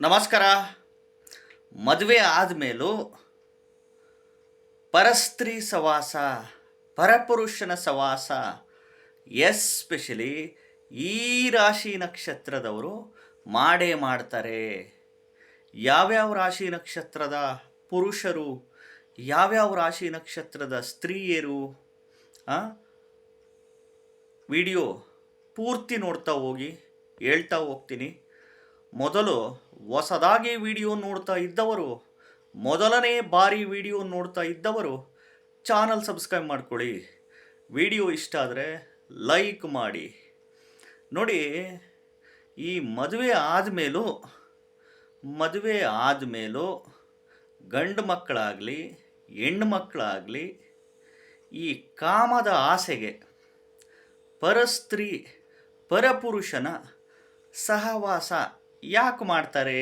ನಮಸ್ಕಾರ ಮದುವೆ ಆದಮೇಲೂ ಪರಸ್ತ್ರೀ ಸವಾಸ, ಪರಪುರುಷನ ಸವಾಸ, ಎಸ್ಪೆಷಲಿ ಈ ರಾಶಿ ನಕ್ಷತ್ರದವರು ಮಾಡೇ ಮಾಡ್ತಾರೆ ಯಾವ್ಯಾವ ರಾಶಿ ನಕ್ಷತ್ರದ ಪುರುಷರು, ಯಾವ್ಯಾವ ರಾಶಿ ನಕ್ಷತ್ರದ ಸ್ತ್ರೀಯರು? ವಿಡಿಯೋ ಪೂರ್ತಿ ನೋಡ್ತಾ ಹೋಗಿ, ಹೇಳ್ತಾ ಹೋಗ್ತೀನಿ ಮೊದಲು ಹೊಸದಾಗಿ ವಿಡಿಯೋ ನೋಡ್ತಾ ಇದ್ದವರು, ಮೊದಲನೇ ಬಾರಿ ವಿಡಿಯೋ ನೋಡ್ತಾ ಇದ್ದವರು, ಚಾನಲ್ ಸಬ್ಸ್ಕ್ರೈಬ್ ಮಾಡ್ಕೊಳ್ಳಿ. ವಿಡಿಯೋ ಇಷ್ಟ ಆದರೆ ಲೈಕ್ ಮಾಡಿ. ನೋಡಿ, ಈ ಮದುವೆ ಆದಮೇಲೂ ಮದುವೆ ಆದಮೇಲೂ ಗಂಡು ಮಕ್ಕಳಾಗಲಿ, ಹೆಣ್ಣು ಮಕ್ಕಳಾಗಲಿ, ಈ ಕಾಮದ ಆಸೆಗೆ ಪರಸ್ತ್ರೀ, ಪರಪುರುಷನ ಸಹವಾಸ ಯಾಕೆ ಮಾಡ್ತಾರೆ?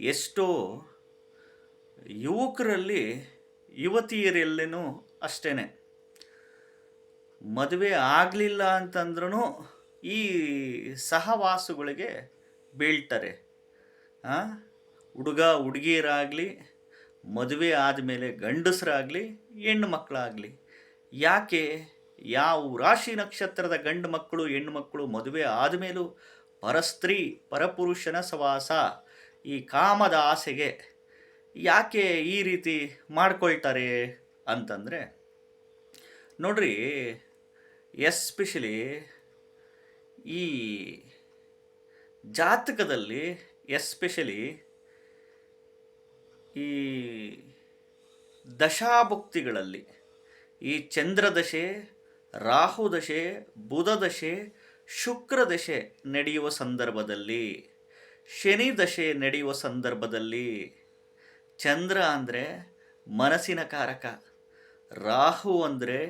ಎಷ್ಟೋ ಯುವಕರಲ್ಲಿ, ಯುವತಿಯರಲ್ಲೇನೂ ಅಷ್ಟೇ ಮದುವೆ ಆಗಲಿಲ್ಲ ಅಂತಂದ್ರೂ ಈ ಸಹವಾಸಗಳಿಗೆ ಬೀಳ್ತಾರೆ? ಹುಡುಗ ಹುಡುಗಿಯರಾಗಲಿ, ಮದುವೆ ಆದಮೇಲೆ ಗಂಡಸರಾಗಲಿ ಹೆಣ್ಣು ಮಕ್ಕಳಾಗಲಿ ಯಾಕೆ? ಯಾವ ರಾಶಿ ನಕ್ಷತ್ರದ ಗಂಡು ಮಕ್ಕಳು ಹೆಣ್ಣು ಮಕ್ಕಳು ಮದುವೆ ಆದಮೇಲೂ ಪರಸ್ತ್ರೀ ಪರಪುರುಷನ ಸವಾಸ, ಈ ಕಾಮದ ಆಸೆಗೆ ಯಾಕೆ ಈ ರೀತಿ ಮಾಡ್ಕೊಳ್ತಾರೆ ಅಂತಂದರೆ, ನೋಡ್ರಿ, ಎಸ್ಪೆಷಲಿ ಈ ಜಾತಕದಲ್ಲಿ ಎಸ್ಪೆಷಲಿ ಈ ದಶಾಭುಕ್ತಿಗಳಲ್ಲಿ ಈ ಚಂದ್ರದಶೆ, ರಾಹುದಶೆ, ಬುಧದಶೆ ಶುಕ್ರದಶೆ ನಡೆಯುವ ಸಂದರ್ಭದಲ್ಲಿ, ಶನಿ ದಶೆ ನಡೆಯುವ ಸಂದರ್ಭದಲ್ಲಿ ಚಂದ್ರ ಅಂದರೆ ಮನಸ್ಸಿನ ಕಾರಕ, ರಾಹು ಅಂದರೆ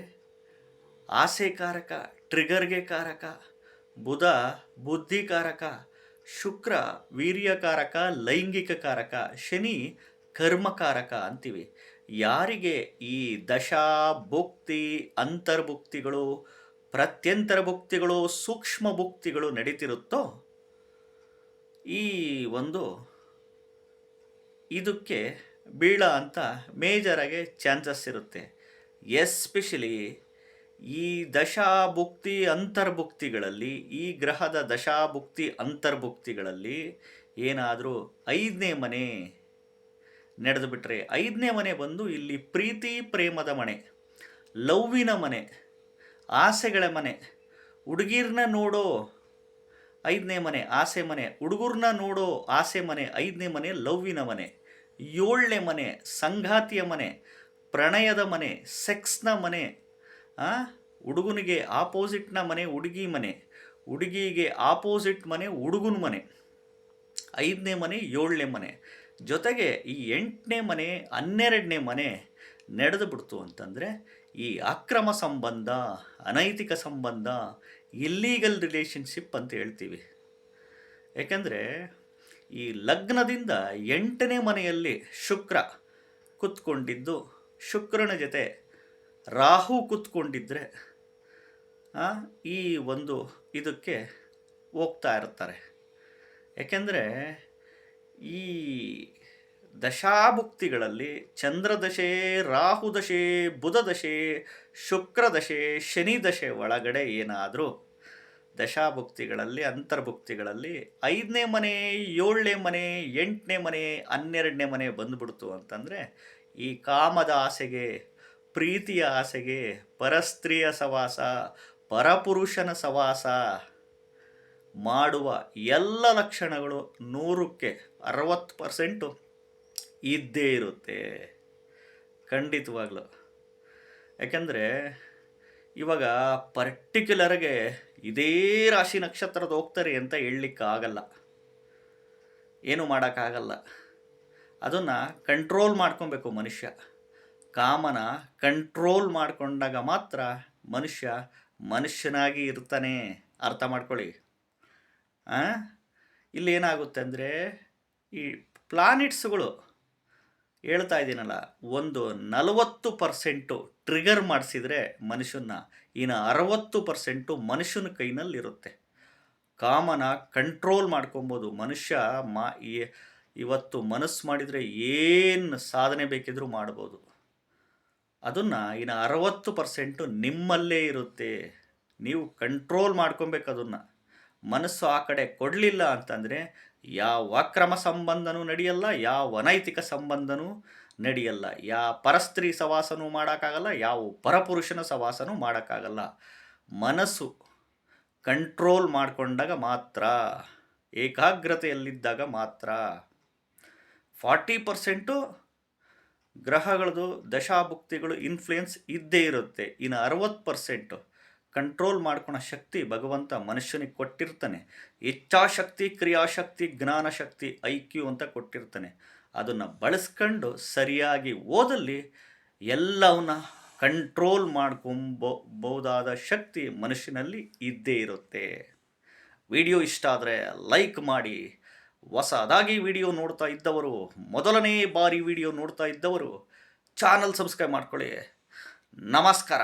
ಆಸೆಕಾರಕ ಟ್ರಿಗರ್ಗೆ ಕಾರಕ, ಬುಧ ಬುದ್ಧಿಕಾರಕ ಶುಕ್ರ ವೀರ್ಯಕಾರಕ ಲೈಂಗಿಕ ಕಾರಕ, ಶನಿ ಕರ್ಮಕಾರಕ ಅಂತೀವಿ. ಯಾರಿಗೆ ಈ ದಶಾ ಭುಕ್ತಿ ಅಂತರ್ಭುಕ್ತಿಗಳು ಪ್ರತ್ಯಂತರ ಭುಕ್ತಿಗಳು ಸೂಕ್ಷ್ಮ ಭುಕ್ತಿಗಳು ನಡೀತಿರುತ್ತೋ, ಈ ಒಂದು ಇದಕ್ಕೆ ಬೀಳ ಅಂತ ಮೇಜರಾಗಿ ಚಾನ್ಸಸ್ ಇರುತ್ತೆ. ಎಸ್ಪೆಷಲಿ ಈ ದಶಾಭುಕ್ತಿ ಅಂತರ್ಭುಕ್ತಿಗಳಲ್ಲಿ, ಈ ಗ್ರಹದ ದಶಾಭುಕ್ತಿ ಅಂತರ್ಭುಕ್ತಿಗಳಲ್ಲಿ ಏನಾದರೂ ಐದನೇ ಮನೆ ನಡೆದು ಬಿಟ್ಟರೆ ಐದನೇ ಮನೆ ಬಂದು ಇಲ್ಲಿ ಪ್ರೀತಿ ಪ್ರೇಮದ ಮನೆ, ಲವ್ವಿನ ಮನೆ ಆಸೆಗಳ ಮನೆ, ಹುಡುಗಿರ್ನ ನೋಡೋ ಐದನೇ ಮನೆ, ಆಸೆ ಮನೆ, ಹುಡುಗರ್ನ ನೋಡೋ ಆಸೆ ಮನೆ, ಐದನೇ ಮನೆ ಲವ್ವಿನ ಮನೆ, ಏಳನೇ ಮನೆ ಸಂಗಾತಿಯ ಮನೆ, ಪ್ರಣಯದ ಮನೆ, ಸೆಕ್ಸ್ನ ಮನೆ? ಹುಡುಗನಿಗೆ ಆಪೋಸಿಟ್ನ ಮನೆ ಹುಡುಗಿ ಮನೆ, ಹುಡುಗಿಗೆ ಆಪೋಸಿಟ್ ಮನೆ ಹುಡುಗನ ಮನೆ, ಐದನೇ ಮನೆ ಏಳನೇ ಮನೆ ಜೊತೆಗೆ ಈ ಎಂಟನೇ ಮನೆ, ಹನ್ನೆರಡನೇ ಮನೆ ನಡೆದು ಬಿಡ್ತು ಅಂತಂದರೆ ಈ ಅಕ್ರಮ ಸಂಬಂಧ, ಅನೈತಿಕ ಸಂಬಂಧ ಇಲ್ಲೀಗಲ್ ರಿಲೇಷನ್ಶಿಪ್ ಅಂತ ಹೇಳ್ತೀವಿ. ಯಾಕೆಂದರೆ ಈ ಲಗ್ನದಿಂದ ಎಂಟನೇ ಮನೆಯಲ್ಲಿ ಶುಕ್ರ ಕುತ್ಕೊಂಡಿದ್ದು, ಶುಕ್ರನ ಜೊತೆ ರಾಹು ಕೂತ್ಕೊಂಡಿದ್ದರೆ ಈ ಒಂದು ಇದಕ್ಕೆ ಹೋಗ್ತಾ ಇರ್ತಾರೆ. ಯಾಕೆಂದರೆ ಈ ದಶಾಭುಕ್ತಿಗಳಲ್ಲಿ ಚಂದ್ರದಶೆ, ರಾಹುದಶೆ, ಬುಧದಶೆ, ಶುಕ್ರದಶೆ, ಶನಿದಶೆ ಒಳಗಡೆ ಏನಾದರೂ ದಶಾಭುಕ್ತಿಗಳಲ್ಲಿ, ಅಂತರ್ಭುಕ್ತಿಗಳಲ್ಲಿ ಐದನೇ ಮನೆ, ಏಳನೇ ಮನೆ, ಎಂಟನೇ ಮನೆ, ಹನ್ನೆರಡನೇ ಮನೆ ಬಂದುಬಿಡ್ತು ಅಂತಂದರೆ ಈ ಕಾಮದ ಆಸೆಗೆ, ಪ್ರೀತಿಯ ಆಸೆಗೆ, ಪರಸ್ತ್ರೀಯ ಸವಾಸ, ಪರಪುರುಷನ ಸವಾಸ ಮಾಡುವ ಎಲ್ಲ ಲಕ್ಷಣಗಳು ನೂರಕ್ಕೆ ಅರವತ್ತು ಪರ್ಸೆಂಟು. ಇದ್ದೇ ಇರುತ್ತೆ. ಖಂಡಿತವಾಗ್ಲೂ. ಯಾಕೆಂದರೆ, ಇವಾಗ ಪರ್ಟಿಕ್ಯುಲರ್ಗೆ ಇದೇ ರಾಶಿ ನಕ್ಷತ್ರದ ಹೋಗ್ತಾರೆ ಅಂತ ಹೇಳಲಿಕ್ಕೆ ಆಗಲ್ಲ ಏನು ಮಾಡೋಕ್ಕಾಗಲ್ಲ. ಅದನ್ನು ಕಂಟ್ರೋಲ್ ಮಾಡ್ಕೊಬೇಕು ಮನುಷ್ಯ. ಕಾಮನ ಕಂಟ್ರೋಲ್ ಮಾಡಿಕೊಂಡಾಗ ಮಾತ್ರ ಮನುಷ್ಯ ಮನುಷ್ಯನಾಗಿ ಇರ್ತಾನೆ. ಅರ್ಥ ಮಾಡ್ಕೊಳ್ಳಿ? ಇಲ್ಲಿ ಏನಾಗುತ್ತೆ ಅಂದರೆ, ಈ ಪ್ಲಾನೆಟ್ಸ್ಗಳು ಹೇಳ್ತಾ ಇದ್ದೀನಲ್ಲ, ಒಂದು ನಲವತ್ತು ಪರ್ಸೆಂಟು ಟ್ರಿಗರ್ ಮಾಡಿಸಿದರೆ ಮನುಷ್ಯನ ಇನ್ನು ಅರವತ್ತು ಪರ್ಸೆಂಟು ಮನುಷ್ಯನ ಕೈನಲ್ಲಿರುತ್ತೆ. ಕಾಮನ ಕಂಟ್ರೋಲ್ ಮಾಡ್ಕೊಬೋದು. ಮನುಷ್ಯ ಮಾ ಇವತ್ತು ಮನಸ್ಸು ಮಾಡಿದರೆ ಏನು ಸಾಧನೆ ಬೇಕಿದ್ರೂ ಮಾಡ್ಬೋದು. ಅದನ್ನು ಇನ್ನು ಅರವತ್ತು ಪರ್ಸೆಂಟು ನಿಮ್ಮಲ್ಲೇ ಇರುತ್ತೆ. ನೀವು ಕಂಟ್ರೋಲ್ ಮಾಡ್ಕೊಬೇಕು ಅದನ್ನು. ಮನಸ್ಸು ಆ ಕಡೆ ಕೊಡಲಿಲ್ಲ ಅಂತಂದರೆ ಯಾವ ಅಕ್ರಮ ಸಂಬಂಧನೂ ನಡೆಯಲ್ಲ, ಯಾವ ಅನೈತಿಕ ಸಂಬಂಧನೂ ನಡೆಯಲ್ಲ, ಯಾವ ಪರಸ್ತ್ರೀ ಸವಾಸನೂ ಮಾಡೋಕ್ಕಾಗಲ್ಲ, ಯಾವ ಪರಪುರುಷನ ಸವಾಸನೂ ಮಾಡೋಕ್ಕಾಗಲ್ಲ. ಮನಸ್ಸು ಕಂಟ್ರೋಲ್ ಮಾಡಿಕೊಂಡಾಗ ಮಾತ್ರ, ಏಕಾಗ್ರತೆಯಲ್ಲಿದ್ದಾಗ ಮಾತ್ರ. ಫಾರ್ಟಿ ಪರ್ಸೆಂಟು ಗ್ರಹಗಳದು ದಶಾಭುಕ್ತಿಗಳು ಇನ್ಫ್ಲುಯೆನ್ಸ್ ಇದ್ದೇ ಇರುತ್ತೆ. ಇನ್ನು ಅರವತ್ತು ಪರ್ಸೆಂಟು ಕಂಟ್ರೋಲ್ ಮಾಡ್ಕೊಳೋ ಶಕ್ತಿ ಭಗವಂತ ಮನುಷ್ಯನಿಗೆ ಕೊಟ್ಟಿರ್ತಾನೆ. ಇಚ್ಛಾಶಕ್ತಿ, ಕ್ರಿಯಾಶಕ್ತಿ, ಜ್ಞಾನಶಕ್ತಿ ಐ ಕ್ಯೂ ಅಂತ ಕೊಟ್ಟಿರ್ತಾನೆ. ಅದನ್ನು ಬಳಸ್ಕೊಂಡು ಸರಿಯಾಗಿ ಓದಲ್ಲಿ ಎಲ್ಲವನ್ನ ಕಂಟ್ರೋಲ್ ಮಾಡ್ಕೊಂಬೋದಾದ ಶಕ್ತಿ ಮನುಷ್ಯನಲ್ಲಿ ಇದ್ದೇ ಇರುತ್ತೆ. ವಿಡಿಯೋ ಇಷ್ಟ ಆದರೆ ಲೈಕ್ ಮಾಡಿ. ಹೊಸದಾಗಿ ವಿಡಿಯೋ ನೋಡ್ತಾ ಇದ್ದವರು, ಮೊದಲನೇ ಬಾರಿ ವಿಡಿಯೋ ನೋಡ್ತಾ ಇದ್ದವರು, ಚಾನಲ್ ಸಬ್ಸ್ಕ್ರೈಬ್ ಮಾಡ್ಕೊಳ್ಳಿ. ನಮಸ್ಕಾರ.